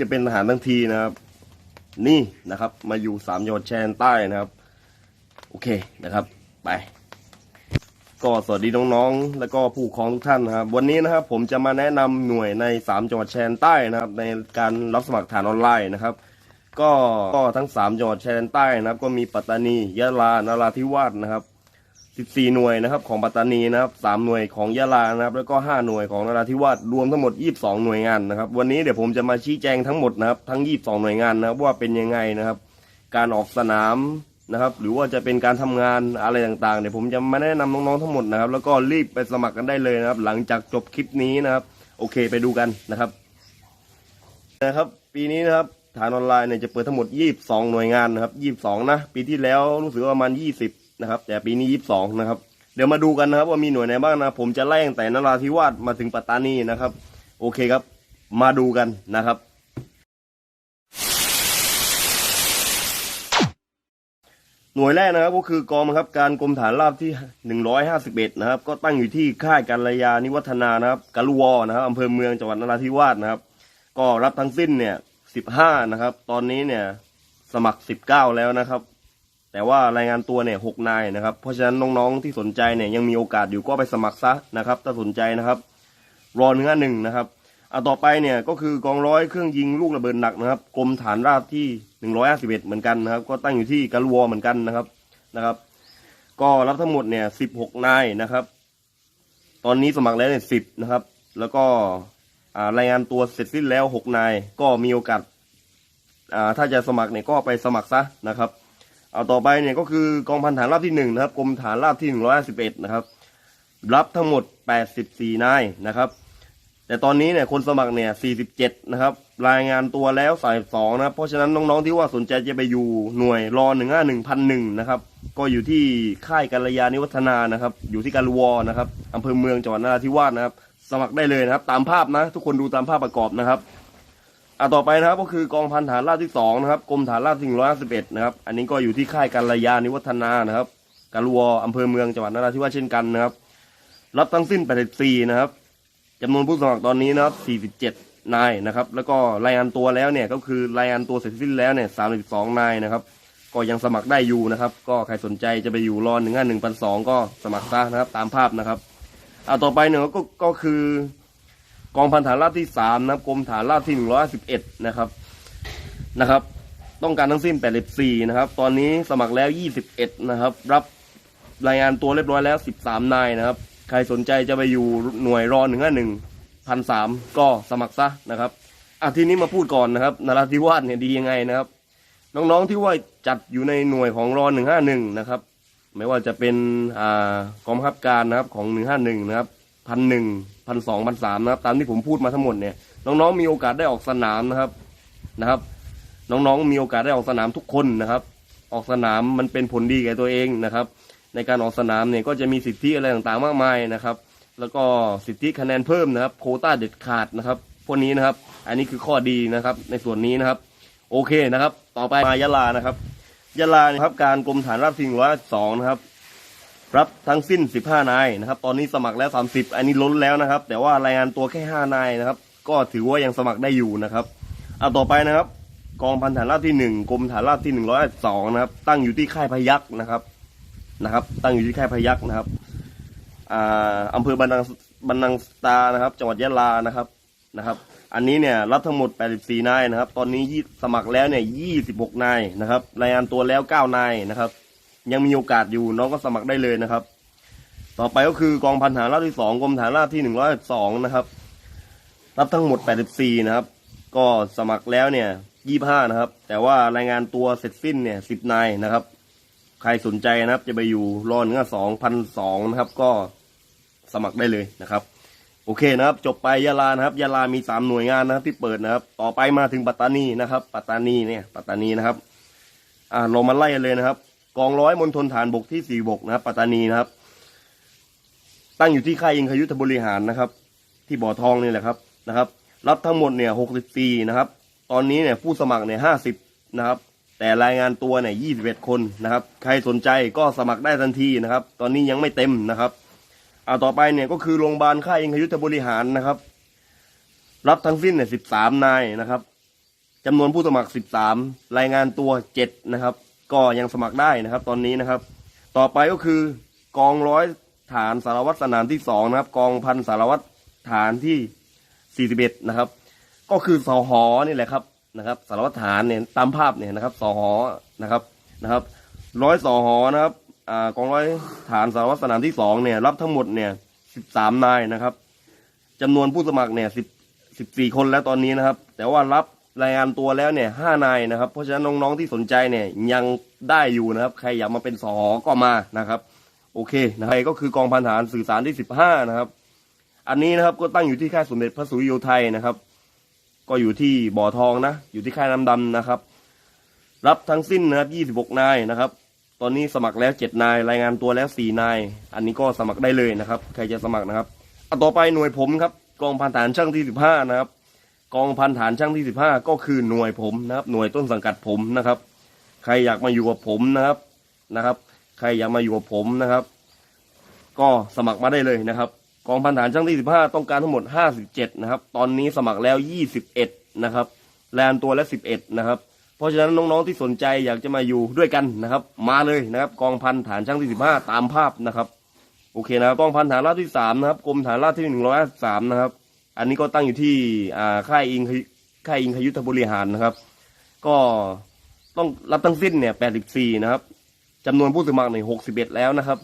จะเป็นทหารทั้งทีนะครับ นี่นะครับ มาอยู่สามจังหวัดแดนใต้นะครับ โอเคนะครับไป ก็สวัสดีน้องๆ แล้วก็ผู้ปกครองทุกท่านนะครับ วันนี้นะครับ ผมจะมาแนะนำหน่วยในสามจังหวัดชายแดนใต้นะครับ ในการรับสมัครฐานออนไลน์นะครับ ก็ก็ทั้งสามจังหวัดชายแดนใต้นะครับ ก็มีปัตตานียะลานราธิวาสนะครับ 14 หน่วยนะครับของปัตตานีนะครับ3หน่วยของยะลานะครับแล้วก็ 5 หน่วยของนราธิวาสรวมทั้งหมด 22 หน่วยงานนะครับวันนี้เดี๋ยวผมจะมาชี้แจงทั้งหมดนะครับทั้ง 22 หน่วยงานนะครับว่าเป็นยังไงนะครับ การออกสนามนะครับหรือว่าจะเป็นการทำงานอะไรต่างๆเดี๋ยวผมจะมาแนะนำน้องๆทั้งหมดนะครับ แล้วก็รีบไปสมัครกันได้เลยนะครับ หลังจากจบคลิปนี้นะครับ โอเคไปดูกันนะครับนะครับ ปีนี้นะครับฐานออนไลน์เนี่ยจะเปิดทั้งหมด 22 หน่วยงานนะครับ 22 นะ ปีที่แล้วรู้สึกว่าประมาณ 20 นะครับ แต่ปีนี้22นะครับ เดี๋ยวมาดูกันนะครับ ว่ามีหน่วยไหนบ้างนะ ผมจะไล่ตั้งแต่นราธิวาสมาถึงปัตตานีนะครับ โอเคครับ มาดูกันนะครับ หน่วยแรกนะครับ ก็คือกองบังคับ การกรมฐานราบที่151นะครับ ก็ตั้งอยู่ที่ค่ายการระยานิวัฒนานะครับกาลุวอนะครับอำเภอเมืองจังหวัดนราธิวาสนะครับ ก็รับทั้งสิ้นเนี่ย15นะครับ ตอนนี้เนี่ยสมัคร19แล้วนะครับ แต่ว่ารายงานตัวเนี่ยหกนายนะครับ เพราะฉะนั้นน้องๆที่สนใจเนี่ยยังมีโอกาสอยู่ก็ไปสมัครซะนะครับ ถ้าสนใจนะครับ รอเนื้อหนึ่งนะครับอะต่อไปเนี่ยก็คือกองร้อยเครื่องยิงลูกระเบิดหนักนะครับกรมฐานราบที่151เหมือนกันนะครับ ก็ตั้งอยู่ที่กะลวเหมือนกันนะครับนะครับ ก็รับทั้งหมดเนี่ย16นายนะครับ ตอนนี้สมัครแล้วเนี่ย10นะครับ แล้วก็อ่ารายงานตัวเสร็จสิ้นแล้ว6นาย ก็มีโอกาสอ่าถ้าจะสมัครเนี่ยก็ไปสมัครซะนะครับ เอาต่อไปเนี่ยก็คือกองพันฐานราบที่หนึ่งนะครับกรมฐานราบที่หนึ่งร้อยสิบเอ็ดนะครับรับทั้งหมดแปดสิบสี่นายนะครับ แต่ตอนนี้เนี่ยคนสมัครเนี่ยสี่สิบเจ็ดนะครับรายงานตัวแล้วสายสองนะครับเพราะฉะนั้นน้องๆที่ว่าสนใจจะไปอยู่หน่วยรอหนึ่งห้าหนึ่งพันหนึ่งนะครับก็อยู่ที่ค่ายกัลยาณิวัฒนานะครับ อยู่ที่การวอนะครับอำเภอเมืองจังหวัดนราธิวาสนะครับ สมัครได้เลยนะครับ ตามภาพนะ ทุกคนดูตามภาพประกอบนะครับ อะต่อไปนะครับก็คือกองพันฐานราบที่สองนะครับกรมฐานราบที่หนึ่งร้อยสิบเอ็ดนะครับ อันนี้ก็อยู่ที่ค่ายการยานิวัฒนานะครับกาลวออำเภอเมืองจังหวัดนราธิวาสเช่นกันนะครับ รับทั้งสิ้น84นะครับจำนวนผู้สมัครตอนนี้นะครับ47นายนะครับ แล้วก็รายงานตัวแล้วเนี่ยก็คือรายงานตัวเสร็จสิ้นแล้วเนี่ย32นายนะครับ ก็ยังสมัครได้อยู่นะครับ ก็ใครสนใจจะไปอยู่รอหนึ่งห้าหนึ่งพันสองก็สมัครซะนะครับ ตามภาพนะครับอะต่อไปเนี่ยก็ก็คือ กองพันฐานราบที่สามนะครับกรมฐานราบที่หนึ่งร้อยสิบเอ็ดนะครับนะครับ ต้องการทั้งสิ้นแปดสิบสี่นะครับ ตอนนี้สมัครแล้วยี่สิบเอ็ดนะครับ รับรายงานตัวเรียบร้อยแล้วสิบสามนายนะครับ ใครสนใจจะไปอยู่หน่วยรอหนึ่งห้าหนึ่งพันสามก็สมัครซะนะครับอะทีนี้มาพูดก่อนนะครับนราธิวาสเนี่ยดียังไงนะครับ น้องๆที่ว่าจัดอยู่ในหน่วยของรอหนึ่งห้าหนึ่งนะครับ ไม่ว่าจะเป็นอ่ากองบังคับการนะครับของหนึ่งห้าหนึ่งนะครับ พันหนึ่งพันสองพันสามนะครับ ตามที่ผมพูดมาทั้งหมดเนี่ย น้องๆมีโอกาสได้ออกสนามนะครับนะครับ น้องๆมีโอกาสได้ออกสนามทุกคนนะครับ ออกสนามมันเป็นผลดีแก่ตัวเองนะครับ ในการออกสนามเนี่ยก็จะมีสิทธิอะไรต่างๆมากมายนะครับ แล้วก็สิทธิคะแนนเพิ่มนะครับ โคต้าเด็ดขาดนะครับพวกนี้นะครับ อันนี้คือข้อดีนะครับ ในส่วนนี้นะครับ โอเคนะครับ ต่อไปมายะลานะครับยะลานะครับการกรมฐานราบที่หนึ่งร้อยสองนะครับ รับทั้งสิ้น 15 นายนะครับ ตอนนี้สมัครแล้ว 30 อันนี้ล้นแล้วนะครับ แต่ว่ารายงานตัวแค่ 5 นายนะครับ ก็ถือว่ายังสมัครได้อยู่นะครับเอาต่อไปนะครับ กองพันฐานราบที่ 1กรมฐานราบที่ 102นะครับ ตั้งอยู่ที่ค่ายพยักนะครับนะครับ ตั้งอยู่ที่ค่ายพยักนะครับอ่าอำเภอบันนังบันนังสตานะครับ จังหวัดยะลานะครับนะครับ อันนี้เนี่ยรับทั้งหมด 84 นายนะครับ ตอนนี้สมัครแล้วเนี่ย 26 นายนะครับ รายงานตัวแล้ว 9 นายนะครับ ยังมีโอกาสอยู่น้องก็สมัครได้เลยนะครับ ต่อไปก็คือกองพันฐานราบที่สองกรมฐานราบที่หนึ่งร้อยสองนะครับรับทั้งหมดแปดสิบสี่นะครับ ก็สมัครแล้วเนี่ยยี่ห้านะครับ แต่ว่ารายงานตัวเสร็จสิ้นเนี่ยสิบนายนะครับ ใครสนใจนะครับ จะไปอยู่รอนึ่งสองพันสองนะครับ ก็สมัครได้เลยนะครับ โอเคนะครับ จบไปยะลานะครับยะลามีสามหน่วยงานนะครับที่เปิดนะครับ ต่อไปมาถึงปัตตานีนะครับ ปัตตานีเนี่ย ปัตตานีนะครับ อ่าเรามาไล่กันเลยนะครับ กองร้อยมณฑลฐานบกที่สี่บกนะครับปัตตานีนะครับ ตั้งอยู่ที่ค่ายยิงคยุทธบริหารนะครับ ที่บ่อทองนี่แหละครับนะครับ รับทั้งหมดเนี่ยหกสิบสี่นะครับ ตอนนี้เนี่ยผู้สมัครเนี่ยห้าสิบนะครับ แต่รายงานตัวเนี่ยยี่สิบเอ็ดคนนะครับ ใครสนใจก็สมัครได้ทันทีนะครับ ตอนนี้ยังไม่เต็มนะครับเอาต่อไปเนี่ยก็คือโรงพยาบาลค่ายยิงคยุทธบริหารนะครับ รับทั้งสิ้นเนี่ยสิบสามนายนะครับจำนวนผู้สมัคร 13 รายงานตัว 7 นะครับ ก็ยังสมัครได้นะครับ ตอนนี้นะครับ ต่อไปก็คือกองร้อยฐานสารวัตรสนามที่2นะครับ กองพันสารวัตรฐานที่41นะครับ ก็คือสหอนี่แหละครับนะครับ สารวัตรฐานเนี่ยตามภาพเนี่ยนะครับสหอนะครับนะครับ ร้อยสหอนะครับอ่ากองร้อยฐานสารวัตรสนามที่สองเนี่ยรับทั้งหมดเนี่ยสิบสามนายนะครับจำนวนผู้สมัครเนี่ยสิบสิบสี่คนแล้วตอนนี้นะครับ แต่ว่ารับ รายงานตัวแล้วเนี่ยห้านายนะครับ เพราะฉะนั้นน้องๆที่สนใจเนี่ยยังได้อยู่นะครับ ใครอยากมาเป็นสอก็มานะครับ โอเคนะครับก็คือกองพันฐานสื่อสารที่สิบห้านะครับ อันนี้นะครับก็ตั้งอยู่ที่ค่ายสมเด็จพระสุริโยไทยนะครับ ก็อยู่ที่บ่อทองนะ อยู่ที่ค่ายน้ำดำนะครับ รับทั้งสิ้นนะครับ26นายนะครับ ตอนนี้สมัครแล้ว7นาย รายงานตัวแล้ว4นาย อันนี้ก็สมัครได้เลยนะครับ ใครจะสมัครนะครับเอาต่อไปหน่วยผมครับ กองพันฐานช่างที่15นะครับ กองพันฐานช่างที่15ก็คือหน่วยผมนะครับ หน่วยต้นสังกัดผมนะครับ ใครอยากมาอยู่กับผมนะครับนะครับ ใครอยากมาอยู่กับผมนะครับ ก็สมัครมาได้เลยนะครับ กองพันฐานช่างที่15ต้องการทั้งหมด57นะครับ ตอนนี้สมัครแล้ว21นะครับแลนตัวและ11นะครับ เพราะฉะนั้นน้องๆที่สนใจอยากจะมาอยู่ด้วยกันนะครับ มาเลยนะครับ กองพันฐานช่างที่15ตามภาพนะครับโอเคนะครับกองพันฐานราบที่3นะครับกรมฐานราบที่153นะครับ อันนี้ก็ตั้งอยู่ที่ค่ายอิงค่ายอิงคยุทธบริหารนะครับ ก็ต้องรับทั้งสิ้นเนี่ย 84 นะครับจำนวนผู้สมัครเนี่ย61 แล้วนะครับ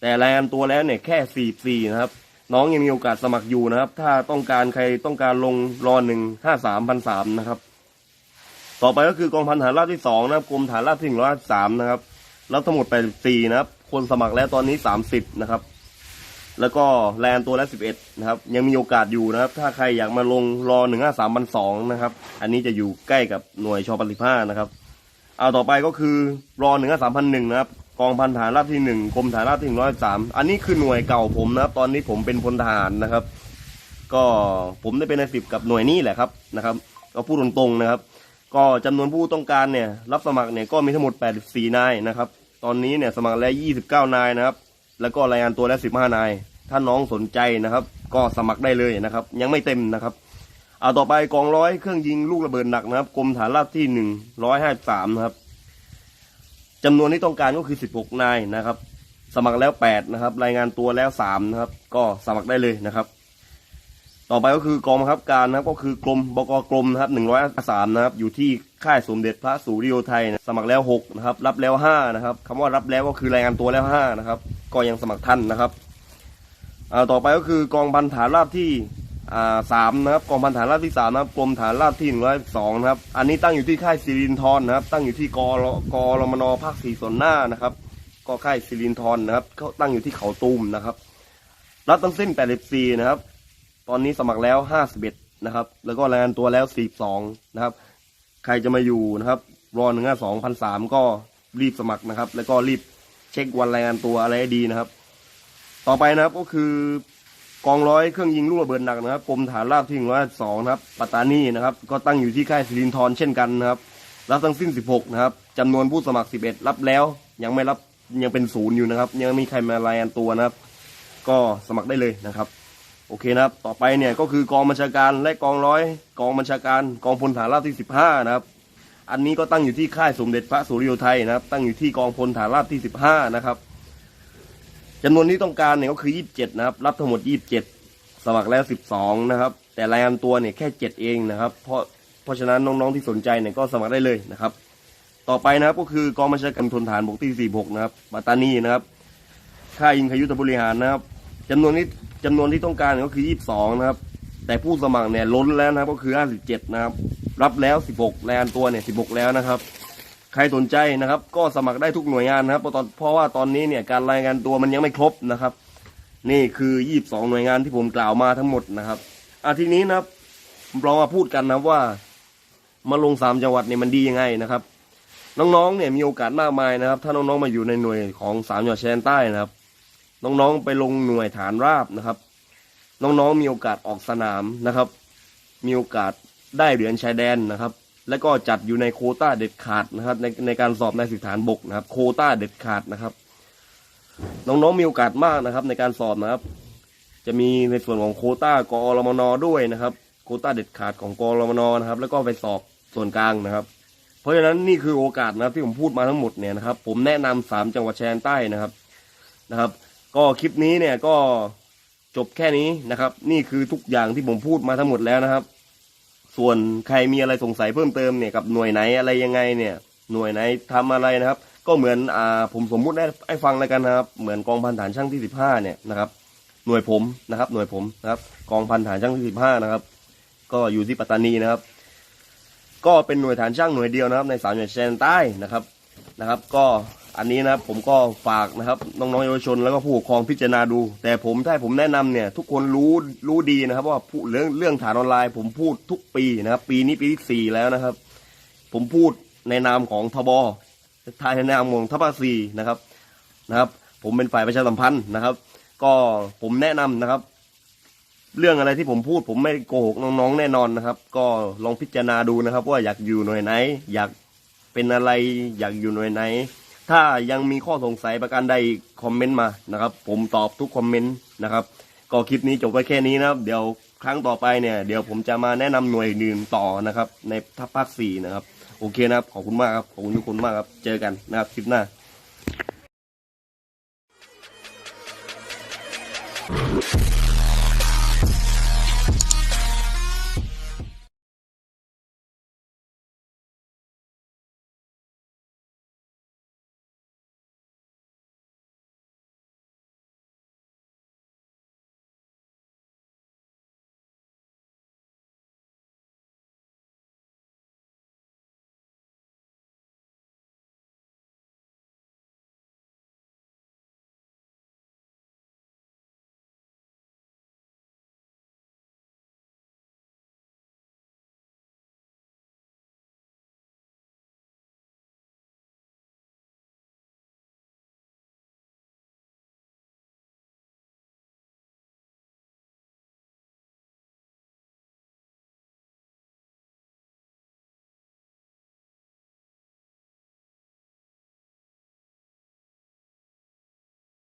แต่รายงานตัวแล้วเนี่ยแค่ 44 นะครับ น้องยังมีโอกาสสมัครอยู่นะครับ ถ้าต้องการใครต้องการลงรอหนึ่งห้าสามพันสามนะครับ ต่อไปก็คือกองพันฐานราบที่สองนะครับกรมฐานราบที่หนึ่งร้อยสามนะครับ รับทั้งหมดแปดสี่นะครับ คนสมัครแล้วตอนนี้สามสิบนะครับ แล้วก็แลนตัวละสิบเอ็ดนะครับ ยังมีโอกาสอยู่นะครับ ถ้าใครอยากมาลงรอหนึ่งห้าสามพันะครับ อันนี้จะอยู่ใกล้กับหน่วยชปฏิภานะครับ เอาต่อไปก็คือรอหนึ่งห้าสามพันะครับ กองพันฐานราบที่หนึ่งกรมฐานราบที่หนึ่งร้อยสามอันนี้คือหน่วยเก่าผมนะครับ ตอนนี้ผมเป็นพลทหารนะครับ ก็ผมได้เป็นนายสิบกับหน่วยนี้แหละครับนะครับ ก็พูดตรงๆนะครับ ก็จำนวนผู้ต้องการเนี่ยรับสมัครเนี่ยก็มีทั้งหมด 84 นายนะครับ ตอนนี้เนี่ยสมัครแล้ว 29 นายนะครับ แล้วก็รายงานตัวแล้ว 15 นาย ถ้าน้องสนใจนะครับ ก็สมัครได้เลยนะครับ ยังไม่เต็มนะครับเอาต่อไปกองร้อยเครื่องยิงลูกระเบิดหนักนะครับกรมฐานราบที่ 153นะครับจำนวนที่ต้องการก็คือ 16 นายนะครับ สมัครแล้ว 8 นะครับ รายงานตัวแล้ว 3 นะครับ ก็สมัครได้เลยนะครับ ต่อไปก็คือกองบังคับการนะครับ ก็คือกรมบกกรมนะครับ103นะครับ อยู่ที่ค่ายสมเด็จพระสุริโยไทยนะสมัครแล้ว 6 นะครับ รับแล้ว 5 นะครับคำว่ารับแล้วก็คือรายงานตัวแล้ว 5 นะครับ ก็ยังสมัครท่านนะครับต่อไปก็คือกองพันฐานราบที่สามนะครับกองพันฐานราบที่สามนะครับกรมฐานราบที่หนึ่งร้อยสองนะครับ อันนี้ตั้งอยู่ที่ค่ายสิรินทรนะครับ ตั้งอยู่ที่กรกรมนภาคสี่ส่วนหน้านะครับ ก็ค่ายสิรินทรนะครับเขาตั้งอยู่ที่เขาตูมนะครับ รับทั้งสิ้น84นะครับ ตอนนี้สมัครแล้ว51นะครับ แล้วก็รายงานตัวแล้ว42นะครับ ใครจะมาอยู่นะครับ รอหนึ่งห้าสองพันสามก็รีบสมัครนะครับ แล้วก็รีบ เช็ควันรายงานตัวอะไรดีนะครับ ต่อไปนะครับก็คือกองร้อยเครื่องยิงลูกระเบิดหนักนะครับกรมฐานราบที่หนึ่งร้อยสองนะครับปัตตานีนะครับ ก็ตั้งอยู่ที่ค่ายสิรินทรเช่นกันนะครับ รับทั้งสิ้น16นะครับจำนวนผู้สมัคร11รับแล้ว ยังไม่รับยังเป็นศูนย์อยู่นะครับ ยังไม่มีใครมารายงานตัวนะครับ ก็สมัครได้เลยนะครับโอเคนะครับ ต่อไปเนี่ยก็คือกองบัญชาการและกองร้อย กองบัญชาการกองพลฐานราบที่ 15 นะครับ อันนี้ก็ตั้งอยู่ที่ค่ายสมเด็จพระสุริโยไทยนะครับ ตั้งอยู่ที่กองพลฐานราบที่15นะครับจำนวนที่ต้องการเนี่ยก็คือ27นะครับ รับทั้งหมด27สมัครแล้ว12นะครับ แต่รายงานตัวเนี่ยแค่7เองนะครับ เพราะเพราะฉะนั้นน้องๆที่สนใจเนี่ยก็สมัครได้เลยนะครับ ต่อไปนะครับก็คือกองบัญชาการทนฐานบกที่46นะครับปัตตานีนะครับค่ายอิงคยุทธบริหารนะครับจำนวนนี้จำนวนที่ต้องการก็คือ22นะครับ แต่ผู้สมัครเนี่ยล้นแล้วนะครับก็คือ57นะครับ รับแล้ว 16รายงานตัวเนี่ย 16 แล้วนะครับ ใครสนใจนะครับ ก็สมัครได้ทุกหน่วยงานนะครับเพราะตอนเพราะว่าตอนนี้เนี่ยการรายงานตัวมันยังไม่ครบนะครับ นี่คือ 22 หน่วยงานที่ผมกล่าวมาทั้งหมดนะครับอาทีนี้นะครับเรามาพูดกันนะว่ามาลงสามจังหวัดเนี่ยมันดียังไงนะครับ น้องๆเนี่ยมีโอกาสมากมายนะครับ ถ้าน้องๆมาอยู่ในหน่วยของสามจังหวัดชายแดนใต้นะครับ น้องๆไปลงหน่วยฐานราบนะครับ น้องๆมีโอกาสออกสนามนะครับ มีโอกาส ได้เหรียญชายแดนนะครับ และก็จัดอยู่ในโคต้าเด็ดขาดนะครับ ในในการสอบในสิทฐานบกนะครับ โคต้าเด็ดขาดนะครับ น้องๆมีโอกาสมากนะครับ ในการสอบนะครับ จะมีในส่วนของโคต้ากอรมนด้วยนะครับ โคต้าเด็ดขาดของกอรมนนะครับ แล้วก็ไปสอบส่วนกลางนะครับ เพราะฉะนั้นนี่คือโอกาสนะครับที่ผมพูดมาทั้งหมดเนี่ยนะครับ ผมแนะนำสามจังหวัดชายแดนใต้นะครับนะครับ ก็คลิปนี้เนี่ยก็จบแค่นี้นะครับ นี่คือทุกอย่างที่ผมพูดมาทั้งหมดแล้วนะครับ ส่วนใครมีอะไรสงสัยเพิ่มเติมเนี่ยกับหน่วยไหนอะไรยังไงเนี่ย หน่วยไหนทำอะไรนะครับ ก็เหมือนอ่าผมสมมุติให้ให้ฟังแล้วกันนะครับ เหมือนกองพันฐานช่างที่สิบห้าเนี่ยนะครับ หน่วยผมนะครับ หน่วยผมนะครับ กองพันฐานช่างที่สิบห้านะครับ ก็อยู่ที่ปัตตานีนะครับ ก็เป็นหน่วยฐานช่างหน่วยเดียวนะครับ ในสามจังหวัดชายแดนใต้นะครับนะครับ ก็ อันนี้นะครับผมก็ฝากนะครับน้องๆเยาวชนแล้วก็ผู้ปกครองพิจารณาดู แต่ผมถ้าผมแนะนำเนี่ย ทุกคนรู้รู้ดีนะครับว่าผู้เรื่องเรื่องฐานออนไลน์ ผมพูดทุกปีนะครับ ปีนี้ปีที่สี่แล้วนะครับ ผมพูดในนามของทบทายในนามของทบสี่นะครับนะครับ ผมเป็นฝ่ายประชาสัมพันธ์นะครับ ก็ผมแนะนำนะครับ เรื่องอะไรที่ผมพูด ผมไม่โกหกน้องๆแน่นอนนะครับ ก็ลองพิจารณาดูนะครับ ว่าอยากอยู่หน่วยไหน อยากเป็นอะไรอยากอยู่หน่วยไหน ถ้ายังมีข้อสงสัยประการใดคอมเมนต์มานะครับ ผมตอบทุกคอมเมนต์นะครับ ก็คลิปนี้จบไว้แค่นี้นะครับ เดี๋ยวครั้งต่อไปเนี่ยเดี๋ยวผมจะมาแนะนำหน่วยอื่นต่อนะครับ ในทัพภาคสี่นะครับ โอเคนะครับ ขอบคุณมากครับ ขอบคุณทุกคนมากครับ เจอกันนะครับคลิปหน้า